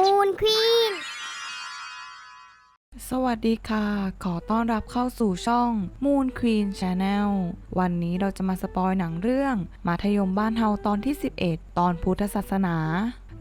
มูนควีน สวัสดีค่ะ ขอต้อนรับเข้าสู่ช่อง Moon Queen Channel วันนี้เราจะมาสปอยหนังเรื่อง มัธยมบ้านเฮาตอนที่ 11 ตอนพุทธศาสนา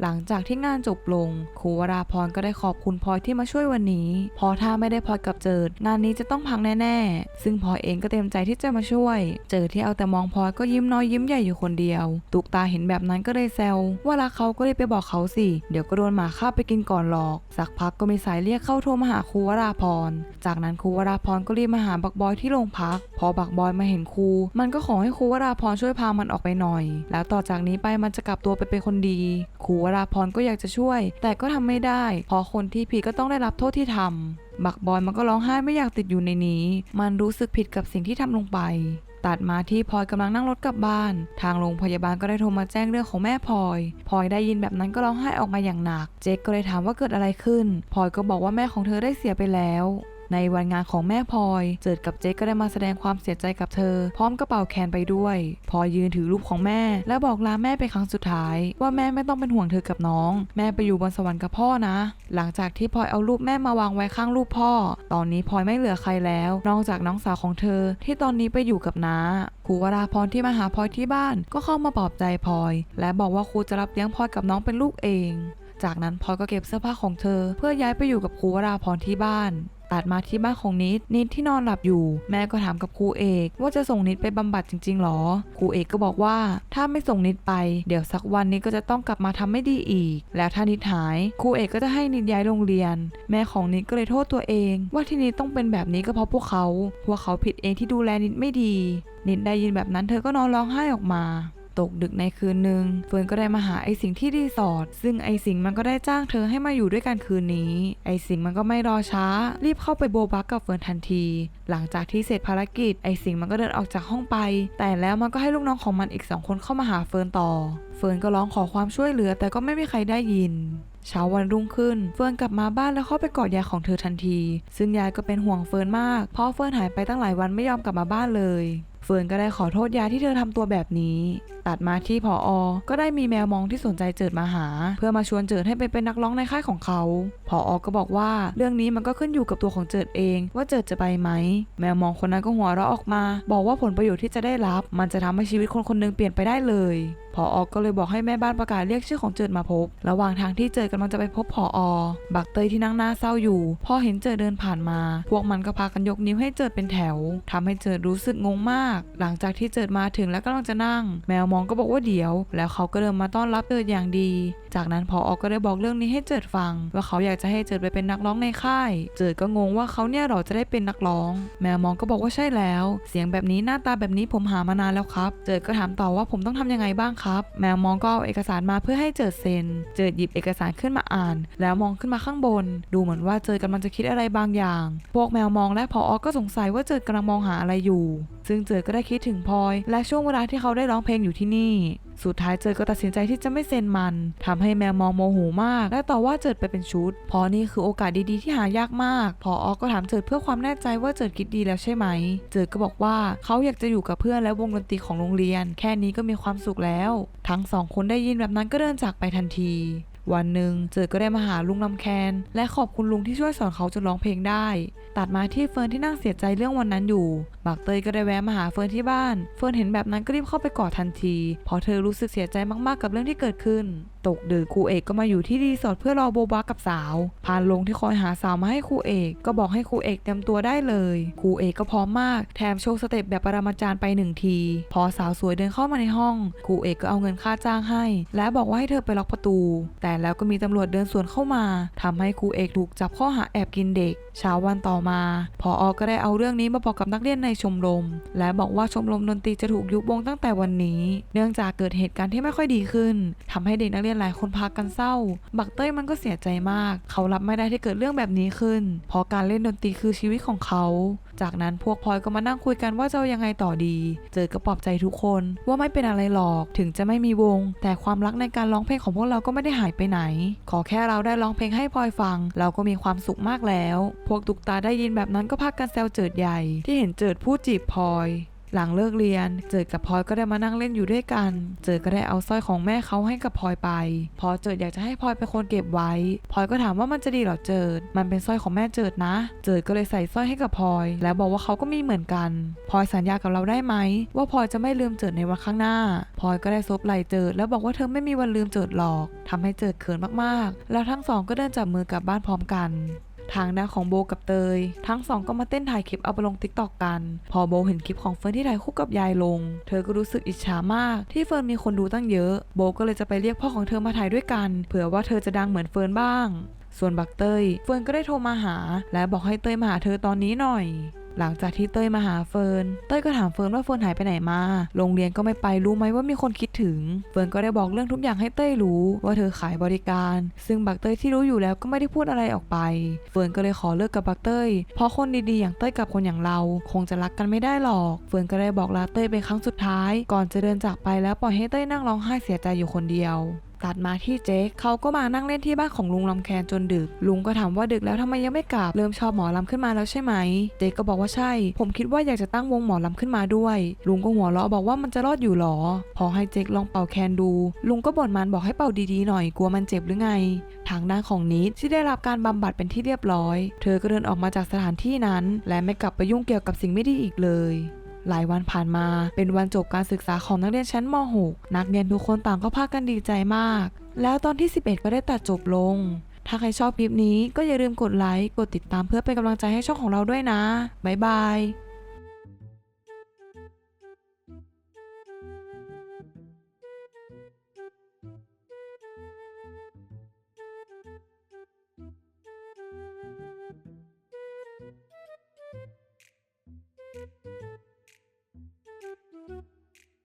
หลังจากที่งานจบลงครูวราพรก็ได้ขอบคุณพลอยที่มาช่วยวันนี้พอถ้าไม่ได้พลอยกับเจิดงานนี้จะต้องพังแน่ๆ ซึ่งพลอยเองก็เต็มใจที่จะมาช่วย เจิดที่เอาแต่มองพลอยก็ยิ้มน้อยยิ้มใหญ่อยู่คนเดียวตุกตาเห็นแบบนั้นก็เลยแซวว่ารักเขาก็เลยไปบอกเขาสิเดี๋ยวก็โดนหมาฆ่าไปกินก่อนหรอก สักพักก็มีสายเรียกเข้าโทรมาหาครูวราพร จากนั้นครูวราพรก็รีบมาหาบักบอยที่โรงพัก พอบักบอยมาเห็นครู มันก็ขอให้ครูวราพรช่วยพามันออกไปหน่อย แล้วต่อจากนี้ไปมันจะกลับตัวไปเป็นคนดีครูวราพรก็อยากจะช่วย แต่ก็ทำไม่ได้เพราะคนที่ผิดก็ต้องได้รับโทษที่ทำบักบอยมันก็ร้องไห้ไม่อยากติดอยู่ในนี้ มันรู้สึกผิดกับสิ่งที่ทำลงไปตัดมาที่พลอยกำลังนั่งรถกลับบ้าน ทางโรงพยาบาลก็ได้โทรมาแจ้งเรื่องของแม่พลอยพลอยได้ยินแบบนั้นก็ร้องไห้ออกมาอย่างหนัก เจ๊กก็เลยถามว่าเกิดอะไรขึ้นพลอยก็บอกว่าแม่ของเธอได้เสียไปแล้ว ในวันงานของแม่พลอย เจิดกับเจ๊ก็ได้มาแสดงความเสียใจกับเธอ พร้อมกระเป๋าแคนไปด้วยพลอยยืนถือรูปของแม่ และบอกลาแม่เป็นครั้งสุดท้าย ว่าแม่ไม่ต้องเป็นห่วงเธอกับน้อง แม่ไปอยู่บนสวรรค์กับพ่อนะ หลังจากที่พลอยเอารูปแม่มาวางไว้ข้างรูปพ่อ ตอนนี้พลอยไม่เหลือใครแล้ว นอกจากน้องสาวของเธอ ที่ตอนนี้ไปอยู่กับน้าครูวราพรที่มาหาพลอยที่บ้านก็เข้ามาปลอบใจพลอย และบอกว่าครูจะรับเลี้ยงพลอยกับน้องเป็นลูกเอง จากนั้นพลอยก็เก็บเสื้อผ้าของเธอ เพื่อย้ายไปอยู่กับครูวราพรที่บ้าน ตัดมาที่บ้านของนิดนิดที่นอนหลับอยู่ แม่ก็ถามกับครูเอก ว่าจะส่งนิดไปบำบัดจริงๆหรอครูเอกก็บอกว่า ถ้าไม่ส่งนิดไป เดี๋ยวสักวันนิดก็จะต้องกลับมาทำไม่ดีอีก แล้วถ้านิดหายครูเอกก็จะให้นิดย้ายโรงเรียน แม่ของนิดก็เลยโทษตัวเอง ว่าที่นิดต้องเป็นแบบนี้ก็เพราะพวกเขา พวกเขาผิดเองที่ดูแลนิดไม่ดีนิดได้ยินแบบนั้นเธอก็นอนร้องไห้ออกมา ตกดึกในคืนหนึ่งเฟิร์นก็ได้มาหาไอสิงที่รีสอร์ทซึ่งไอสิงมันก็ได้จ้างเธอให้มาอยู่ด้วยกันคืนนี้ ไอสิงมันก็ไม่รอช้า รีบเข้าไปโบะบักกับเฟิร์นทันที หลังจากที่เสร็จภารกิจไอสิงมันก็เดินออกจากห้องไป แต่แล้วมันก็ให้ลูกน้องของมันอีกสองคนเข้ามาหาเฟิร์นต่อ เฟิร์นก็ร้องขอความช่วยเหลือแต่ก็ไม่มีใครได้ยินเช้าวันรุ่งขึ้น เฟิร์นกลับมาบ้านแล้วเข้าไปกอดยายของเธอทันที ซึ่งยายก็เป็นห่วงเฟิร์นมาก เพราะเฟิร์นหายไปตั้งหลายวันไม่ยอมกลับมาบ้านเลย ฟิร์นก็ได้ขอโทษยายที่เธอทำตัวแบบนี้ ตัดมาที่ผออก็ได้มีแมวมองที่สนใจเจิดมาหา เพื่อมาชวนเจิดให้ไปเป็นนักร้องในค่ายของเขาผออก็บอกว่าเรื่องนี้มันก็ขึ้นอยู่กับตัวของเจิดเอง ว่าเจิดจะไปไหม แมวมองคนนั้นก็หัวเราะออกมา บอกว่าผลประโยชน์ที่จะได้รับ มันจะทำให้ชีวิตคนคนหนึงเปลี่ยนไปได้เลยผออก็เลยบอกให้แม่บ้านประกาศเรียกชื่อของเจิดมาพบ ระหว่างทางที่เจิดกำลังจะไปพบผออ บักเตยที่นั่งหน้าเศร้าอยู่ พอเห็นเจิดเดินผ่านมา พวกมันก็พากันยกนิ้วให้เจิดเป็นแถวทำให้เจิดรู้สึกงงมากหลังจากที่เจิดมาถึงและกำลังจะนั่ง แมวมองก็บอกว่าเดี๋ยว แล้วเขาก็เดินมาต้อนรับเจิดอย่างดี จากนั้นพอออกก็ได้บอกเรื่องนี้ให้เจิดฟัง ว่าเขาอยากจะให้เจิดไปเป็นนักร้องในค่าย เจิดก็งงว่าเขาเนี่ยหรอจะได้เป็นนักร้อง แมวมองก็บอกว่าใช่แล้ว เสียงแบบนี้หน้าตาแบบนี้ผมหามานานแล้วครับ เจิดก็ถามต่อว่าผมต้องทำยังไงบ้างครับ แมวมองก็เอาเอกสารมาเพื่อให้เจิดเซ็น เจิดหยิบเอกสารขึ้นมาอ่าน แล้วมองขึ้นมาข้างบน ดูเหมือนว่าเจิดกำลังจะคิดอะไรบางอย่าง พวกแมวมองและพออก็สงสัยว่าเจิดกำลังมองหาอะไรอยู่ ซึ่งเจิดก็ได้คิดถึงพลอย และช่วงเวลาที่เขาได้ร้องเพลงอยู่ที่นี่ สุดท้ายเจิดก็ตัดสินใจที่จะไม่เซ็นมันทำให้แมวมองโมโหมาก และต่อว่าเจิดไปเป็นชุดเพราะนี่คือโอกาสดีๆที่หายากมาก พออก็ถามเจิดเพื่อความแน่ใจว่าเจิดคิดดีแล้วใช่ไหม เจิดก็บอกว่าเขาอยากจะอยู่กับเพื่อนและวงดนตรีของโรงเรียน แค่นี้ก็มีความสุขแล้ว ทั้งสองคนได้ยินแบบนั้นก็เดินจากไปทันทีวันหนึ่งเจิดก็ได้มาหาลุงลำแคน และขอบคุณลุงที่ช่วยสอนเขาจนร้องเพลงได้ ตัดมาที่เฟิร์นที่นั่งเสียใจเรื่องวันนั้นอยู่บักเตยก็ได้แวะมาหาเฟิร์นที่บ้าน เฟิร์นเห็นแบบนั้นก็รีบเข้าไปกอดทันทีเพราะเธอรู้สึกเสียใจมากๆกับเรื่องที่เกิดขึ้นตกดึกครูเอกก็มาอยู่ที่รีสอร์ทเพื่อรอโบบากับสาว พานลงที่คอยหาสาวมาให้ครูเอก ก็บอกให้ครูเอกเตรียมตัวได้เลยครูเอกก็พร้อมมาก แถมโชว์สเต็ปแบบปรมาจารย์ไปหนึ่งที พอสาวสวยเดินเข้ามาในห้องครูเอกก็เอาเงินค่าจ้างให้ และบอกว่าให้เธอไปล็อกประตู แต่แล้วก็มีตำรวจเดินสวนเข้ามาทำให้ครูเอกถูกจับข้อหาแอบกินเด็ก เช้าวันต่อมาพออก็ได้เอาเรื่องนี้มาบอกกับนักเรียนในชมรม และบอกว่าชมรมดนตรีจะถูกยุบวงตั้งแต่วันนี้ เนื่องจากเกิดเหตุการณ์ที่ไม่ค่อยดีขึ้นทำให้เด็กนักเรียนหลายคนพากันเศร้า บักเต้ยมันก็เสียใจมาก เขารับไม่ได้ที่เกิดเรื่องแบบนี้ขึ้น เพราะการเล่นดนตรีคือชีวิตของเขา จากนั้นพวกพลอยก็มานั่งคุยกันว่าจะยังไงต่อดี เจอก็ปลอบใจทุกคนว่าไม่เป็นอะไรหรอก ถึงจะไม่มีวง แต่ความรักในการร้องเพลงของพวกเราก็ไม่ได้หายไปไหน ขอแค่เราได้ร้องเพลงให้พลอยฟัง เราก็มีความสุขมากแล้วพวกตุกตาได้ยินแบบนั้นก็พากันแซวเจิดใหญ่ ที่เห็นเจิดพูดจีบพลอยหลังเลิกเรียน เจิดกับพลอยก็ได้มานั่งเล่นอยู่ด้วยกัน เจิดก็ได้เอาสร้อยของแม่เขาให้กับพลอยไป พอเจิดอยากจะให้พลอยเป็นคนเก็บไว้ พลอยก็ถามว่ามันจะดีหรอเจิด มันเป็นสร้อยของแม่เจิดนะ เจิดก็เลยใส่สร้อยให้กับพลอย แล้วบอกว่าเขาก็มีเหมือนกัน พลอยสัญญากับเราได้ไหม ว่าพลอยจะไม่ลืมเจิดในวันข้างหน้า พลอยก็ได้ซบไหล่เจิดแล้วบอกว่าเธอไม่มีวันลืมเจิดหรอกทำให้เจิดเขินมากๆ แล้วทั้งสองก็เดินจับมือกลับบ้านพร้อมกัน ทางน้าของโบกับเตย ทั้งสองก็มาเต้นถ่ายคลิปเอาไปลงติ๊กตอกกัน พอโบเห็นคลิปของเฟิร์นที่ถ่ายคู่กับยายลง เธอก็รู้สึกอิจฉามาก ที่เฟิร์นมีคนดูตั้งเยอะ โบก็เลยจะไปเรียกพ่อของเธอมาถ่ายด้วยกัน เผื่อว่าเธอจะดังเหมือนเฟิร์นบ้าง ส่วนบักเตย เฟิร์นก็ได้โทรมาหา และบอกให้เตยมาหาเธอตอนนี้หน่อย หลังจากที่เต้ยมาหาเฟิร์น เต้ยก็ถามเฟิร์นว่าเฟิร์นหายไปไหนมา โรงเรียนก็ไม่ไปรู้ไหมว่ามีคนคิดถึง เฟิร์นก็ได้บอกเรื่องทุกอย่างให้เต้ยรู้ว่าเธอขายบริการ ซึ่งบักเต้ยที่รู้อยู่แล้วก็ไม่ได้พูดอะไรออกไป เฟิร์นก็เลยขอเลิกกับบักเต้ย เพราะคนดีๆอย่างเต้ยกับคนอย่างเรา คงจะรักกันไม่ได้หรอก เฟิร์นก็ได้บอกลาเต้ยเป็นครั้งสุดท้าย ก่อนจะเดินจากไปแล้วปล่อยให้เต้ยนั่งร้องไห้เสียใจอยู่คนเดียว ตัดมาที่เจ๊กเขาก็มานั่งเล่นที่บ้านของลุงลำแคนจนดึก ลุงก็ถามว่าดึกแล้วทำไมยังไม่กลับเริ่มชอบหมอลำขึ้นมาแล้วใช่ไหม เจ๊กก็บอกว่าใช่ ผมคิดว่าอยากจะตั้งวงหมอลำขึ้นมาด้วย ลุงก็หัวเราะบอกว่ามันจะรอดอยู่หรอ พอให้เจ๊กลองเป่าแคนดู ลุงก็บ่นมันบอกให้เป่าดีๆหน่อยกลัวมันเจ็บหรือไง ทางด้านของนิดที่ได้รับการบำบัดเป็นที่เรียบร้อย เธอก็เดินออกมาจากสถานที่นั้น และไม่กลับไปยุ่งเกี่ยวกับสิ่งไม่ดีอีกเลย หลายวันผ่านมา เป็นวันจบการศึกษาของนักเรียนชั้นม .6 นักเรียนทุกคนต่างก็พากันดีใจมาก แล้วตอนที่ 11 ก็ได้ตัดจบลง ถ้าใครชอบคลิปนี้ก็อย่าลืมกดไลค์ กดติดตามเพื่อเป็นกำลังใจให้ช่องของเราด้วยนะ บ๊ายบาย